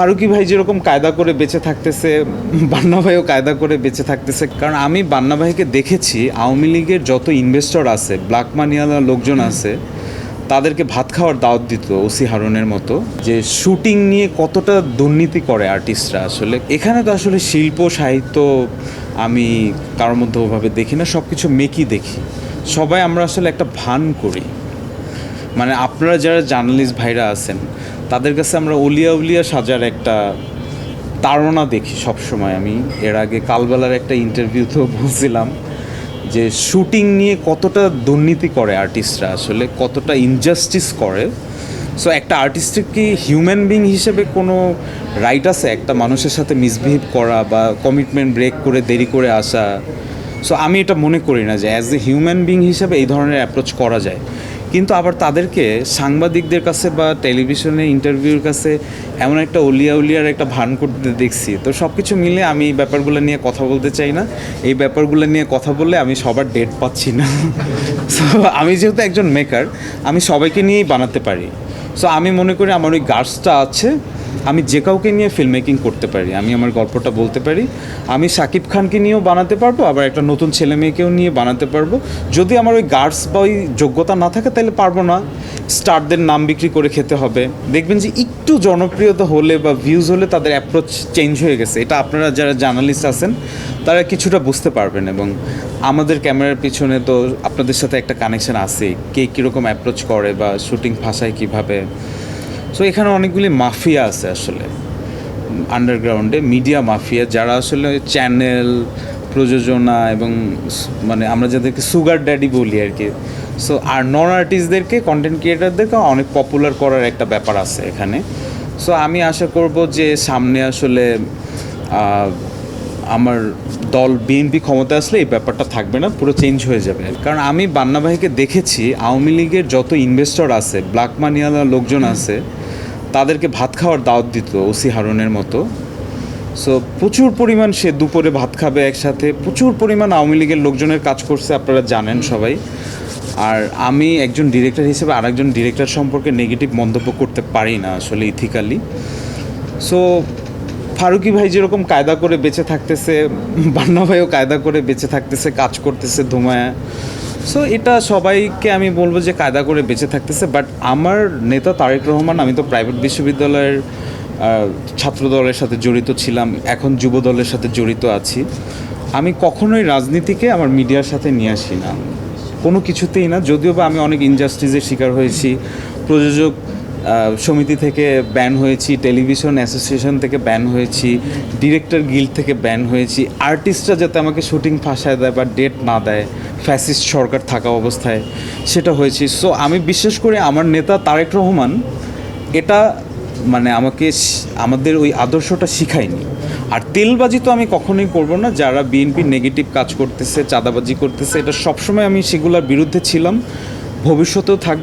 ফারুকি ভাই যেরকম কায়দা করে বেঁচে থাকতেছে, বান্না ভাইও কায়দা করে বেঁচে থাকতেছে, কারণ আমি বান্না ভাইকে দেখেছি, আওয়ামী লীগের যত ইনভেস্টর আছে ব্ল্যাক মানিওয়ালা লোকজন আছে, তাদেরকে ভাত খাওয়ার দাওয়াত দিত ওসি হারুনের মতো, যে শুটিং নিয়ে কতটা দুর্নীতি করে আর্টিস্টরা আসলে। এখানে তো আসলে শিল্প, সাহিত্য আমি কারোর মধ্যে ওভাবে দেখি না সব কিছু মেকি দেখি। সবাই আমরা আসলে একটা ভান করি। মানে আপনারা যারা জার্নালিস্ট ভাইরা আছেন তাদের কাছে আমরা উলিয়া উলিয়া সাজার একটা তাড়না দেখি সবসময় আমি। এর আগে কালবেলার একটা ইন্টারভিউতেও বলছিলাম যে শুটিং নিয়ে কতটা দুর্নীতি করে আর্টিস্টরা আসলে, কতটা ইনজাস্টিস করে। সো একটা আর্টিস্টের কি হিউম্যান বিং হিসেবে কোনো রাইট আছে একটা মানুষের সাথে মিসবিহেভ করা বা কমিটমেন্ট ব্রেক করে দেরি করে আসা? সো আমি এটা মনে করি না যে অ্যাজ এ হিউম্যান বিং হিসেবে এই ধরনের অ্যাপ্রোচ করা যায়। কিন্তু আবার তাদেরকে সাংবাদিকদের কাছে বা টেলিভিশনে ইন্টারভিউর কাছে এমন একটা উলিয়া উলিয়ার একটা ভান করতে দেখছি। তো সব কিছু মিলে আমি এই ব্যাপারগুলো নিয়ে কথা বলতে চাই না। এই ব্যাপারগুলো নিয়ে কথা বললে আমি সবার ডেট পাচ্ছি না। সো আমি যেহেতু একজন মেকার আমি সবাইকে নিয়েই বানাতে পারি। সো আমি মনে করি আমার ওই গার্ডসটা আছে। আমি যে কাউকে নিয়ে ফিল্ম মেকিং করতে পারি, আমি আমার গল্পটা বলতে পারি, আমি সাকিব খানকে নিয়েও বানাতে পারব, আবার একটা নতুন ছেলে মেয়েকেও নিয়ে বানাতে পারব। যদি আমার ওই গার্ডস বা ওই যোগ্যতা না থাকে, তাহলে পারব না। স্টারদের নাম বিক্রি করে খেতে হবে। দেখবেন যে একটু জনপ্রিয়তা হলে বা ভিউজ হলে তাদের অ্যাপ্রোচ চেঞ্জ হয়ে গেছে। এটা আপনারা যারা জার্নালিস্ট আছেন, তারা কিছুটা বুঝতে পারবেন এবং আমাদের ক্যামেরার পিছনে তো আপনাদের সাথে একটা কানেকশন আছেই। কে কীরকম অ্যাপ্রোচ করে বা শুটিং ভাষায় কীভাবে। সো এখানে অনেকগুলি মাফিয়া আছে আসলে। আন্ডারগ্রাউন্ডে মিডিয়া মাফিয়া যারা আসলে চ্যানেল প্রযোজনা এবং মানে আমরা যাদেরকে সুগার ড্যাডি বলি আর কি। সো আর নন আর্টিস্টদেরকে কন্টেন্ট ক্রিয়েটারদেরকে অনেক পপুলার করার একটা ব্যাপার আছে এখানে। সো আমি আশা করব যে সামনে আসলে আমার দল বিএনপি ক্ষমতা আসলে এই ব্যাপারটা থাকবে না, পুরো চেঞ্জ হয়ে যাবে। কারণ আমি বান্না দেখেছি, আওয়ামী লীগের যত ইনভেস্টর আছে ব্ল্যাক মানিওয়ালা লোকজন আছে তাদেরকে ভাত খাওয়ার দাওয়াত দিত ওসি হারুনের মতো। সো প্রচুর পরিমাণ সে দুপুরে ভাত খাবে একসাথে। প্রচুর পরিমাণ আওয়ামী লীগের লোকজনের কাজ করছে, আপনারা জানেন সবাই। আর আমি একজন ডিরেক্টর হিসেবে আরেকজন ডিরেক্টর সম্পর্কে নেগেটিভ মন্তব্য করতে পারি না আসলে ইথিক্যালি সো ফারুকি ভাই যেরকম কায়দা করে বেঁচে থাকতেছে, বান্না ভাইও কায়দা করে বেঁচে থাকতেছে, কাজ করতেছে ধুমায়া। সো এটা সবাইকে আমি বলব যে কায়দা করে বেঁচে থাকতেছে বাট আমার নেতা তারেক রহমান, আমি তো প্রাইভেট বিশ্ববিদ্যালয়ের ছাত্র দলের সাথে জড়িত ছিলাম, এখন যুব দলের সাথে জড়িত আছি। আমি কখনোই রাজনীতিকে আমার মিডিয়ার সাথে নিয়ে আসি না। কোনো কিছুতেই না, যদিও বা আমি অনেক ইনজাস্টিসের শিকার হয়েছি, প্রযোজক সমিতি থেকে ব্যান হয়েছি টেলিভিশন অ্যাসোসিয়েশন থেকে ব্যান হয়েছি ডিরেক্টর গিল্ড থেকে ব্যান হয়েছি আর্টিস্টরা যাতে আমাকে শুটিং ফাঁসায় দেয় বা ডেট না দেয় ফ্যাসিস্ট সরকার থাকা অবস্থায় সেটা হয়েছে। সো আমি বিশ্বাস করে আমার নেতা তারেক রহমান এটা মানে আমাকে আমাদের ওই আদর্শটা শিখায়নি। আর তেলবাজি তো আমি কখনোই করব না, যারা বিএনপি নেগেটিভ কাজ করতেছে, চাঁদাবাজি করতেছে, এটা সবসময় আমি সেগুলোর বিরুদ্ধে ছিলাম, ভবিষ্যতেও থাকবে।